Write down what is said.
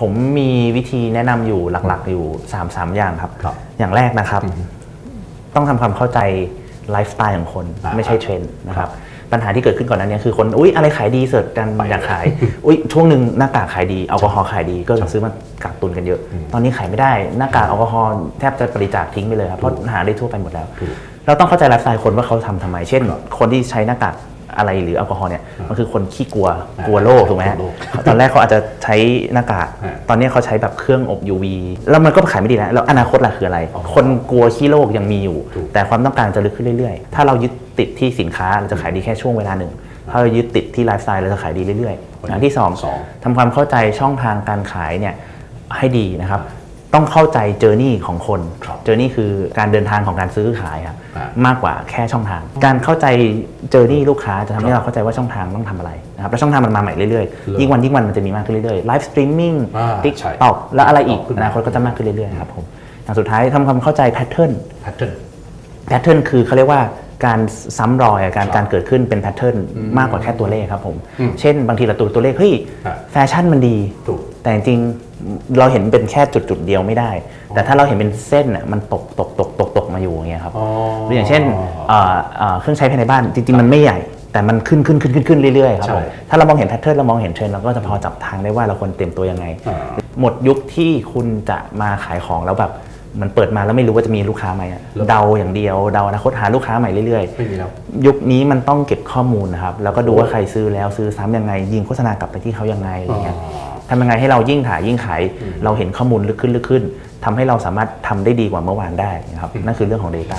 ผมมีวิธีแนะนำอยู่หลักๆ อยู่3 3อย่างครับ ครับ อย่างแรกนะครับ ต้องทำความเข้าใจไลฟ์สไตล์ของคน อ่าไม่ใช่เทรนด์นะครับ ปัญหาที่เกิดขึ้นก่อนหนั้นเนี่ยคือคนอุ๊ยอะไรขายดีเสิร์ชกันอยากขาย อุ๊ยช่วงหนึ่งหน้ากากขายดีแอลกอฮอล์ขายดีก็ซื้อมากักตุนกันเยอะ ตอนนี้ขายไม่ได้หน้ากากแอลกอฮอล์แทบจะบริจาคทิ้งไปเลยครับเพราะหาได้ทั่วไปหมดแล้ว ถูก เราต้องเข้าใจไลฟ์สไตล์คนว่าเขาทำทำไม เช่น คนที่ใช้หน้ากาก อะไรหรือแอลกอฮอล์เนี่ยมันคือคนขี้กลัวกลัวโรคถูกไหมฮะกลัวโรคตอนแรกเขาอาจจะใช้หน้ากากฮะตอนนี้เขาใช้แบบเครื่องอบ UV แล้วมันก็ขายไม่ดีแล้วแล้วอนาคตล่ะคืออะไรอ๋อคนกลัวขี้โรคยังมีอยู่ถูกแต่ความต้องการจะลึกขึ้นเรื่อยๆ ถ้าเรายึดติดที่สินค้าเราจะขายดีแค่ช่วงเวลาหนึ่งถ้าเรายึดติดที่ไลฟ์สไตล์เราจะขายดีเรื่อยๆอย่างที่สองสองทำความเข้าใจช่องทางการขายเนี่ยให้ดีนะครับ ต้องเข้าใจเจอร์นี่ของคนครับเจอร์นี่คือการเดินทางของการซื้อขายครับอ่ามมากกว่าแค่ช่องทาง การเข้าใจเจอร์นี่ลูกค้าจะทำให้เราเข้าใจว่าช่องทางต้องทำอะไรนะครับแล้วช่องทางมันมาใหม่เรื่อยๆยิ่งวันยิ่งวันมันจะมีมากขึ้นเรื่อยๆไลฟ์สตรีมมิ่งอ่าติ๊กใช่ต็อกแล้วอะไรอีกต่อขึ้นอนาคตก็จะมากขึ้นเรื่อยๆครับผมอย่างสุดท้ายทำความเข้าใจแพทเทิร์นแพทเทิร์นแพทเทิร์นคือเขาเรียกว่าการซ้ำรอยอะการครับการเกิดขึ้นเป็นแพทเทิร์นมากกว่าแค่ตัวเลขครับผมอืมเช่นบางทีเราตัวตัวเลขเฮ้ยครับแฟชั่นมันดีถูกแต่จริงๆ เราเห็นเป็นแค่จุดจุดๆเดียวไม่ได้ แต่ถ้าเราเห็นเป็นเส้นน่ะมันตกตกตกตกตกมาอยู่อย่างเงี้ยครับอ๋อหรืออย่างเช่นเอ่อเอ่อเครื่องใช้ภายในบ้านจริงๆมันไม่ใหญ่ แต่มันขึ้นขึ้นขึ้นขึ้นขึ้นเรื่อยๆครับใช่ผมถ้าเรามองเห็นแพทเทิร์นเรามองเห็นเทรนด์เราก็จะพอจับทางได้ว่าเราควรเตรียมตัวยังไงอ่าหมดยุคที่คุณจะมาขายของแล้วแบบมันเปิดมาแล้วไม่รู้ว่าจะมีลูกค้าไหมอะเดาอย่างเดียวเดาอนาคตหาลูกค้าใหม่เรื่อยๆไม่มีแล้วยุคนี้มันต้องเก็บข้อมูลนะครับแล้วก็ดูว่าใครซื้อแล้วซื้อซ้ำยังไง ยิงโฆษณากลับไปที่เขายังไงอะไรเงี้ยอ๋อ ทำยังไงให้เรายิ่งถ่ายยิ่งขายเราเห็นข้อมูลลึกขึ้นลึกขึ้นทำให้เราสามารถทำได้ดีกว่าเมื่อวานได้นะครับนั่นคือเรื่องของ Data